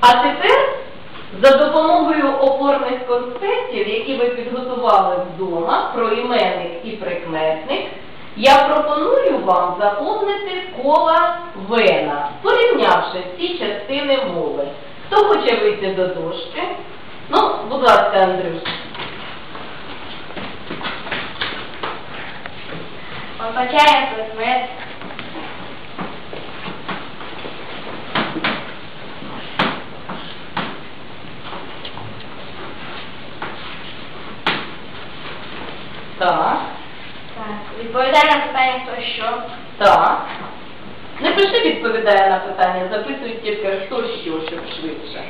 А тепер за допомогою опорних конспектів, які ви підготували вдома, про іменник і прикметник, я пропоную вам заповнити кола Вена, порівнявши всі частини мови. Хто хоче вийти до дошки? Ну, будь ласка, Андрюш. Означає предмет. Так, Так. Відповідає на питання хто що. так. Не пиши відповідає на питання, записуй тільки хто що, щоб швидше.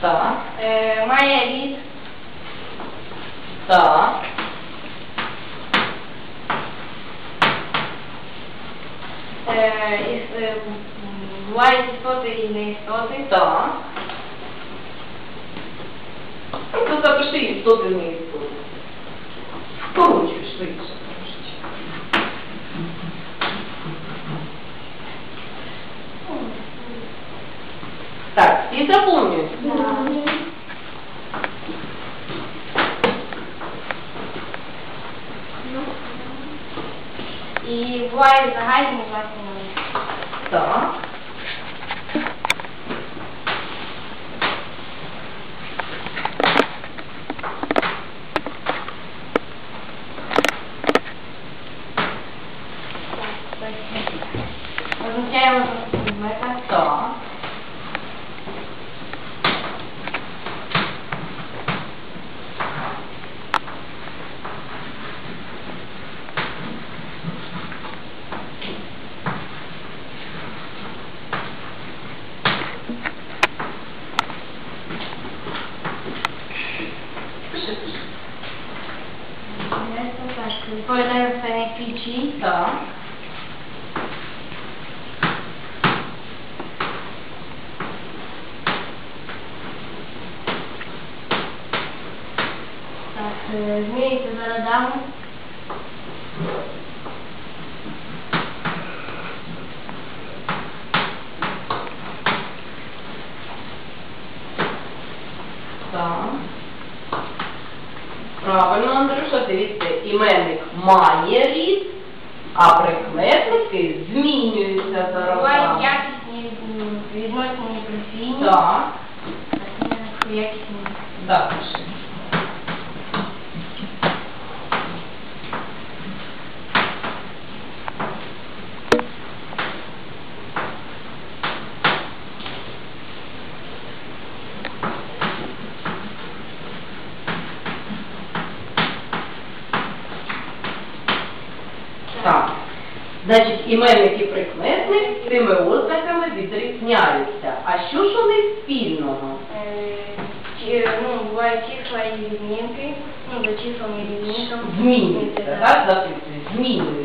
Так, Е, має рід. так, Е, е, бувають істоти і не істоти. так. Ну, запиши істоти не істоти. Скорочуй швидше. Так, всі заповнюють. І бувають загальні власні мови. Так. Означає власність предмета. Так. Пиши, пиши. Це так. Відповідає на питання ключі. Так. Так, е, змінюється за родами. Так. Правильно, Андрюша, дивіться, іменник має рід, а прикметники змінюються за Бувають родами. якісні відносини професійні. Так, Так, якісні. так, пиши. Так. Значить, іменники прикметник цими ознаками відрізняються. А що ж у них спільного? Е, ну, бувають числа і відмінки. Ну, за числами і відмінками. Змінюються, так? Змінюються.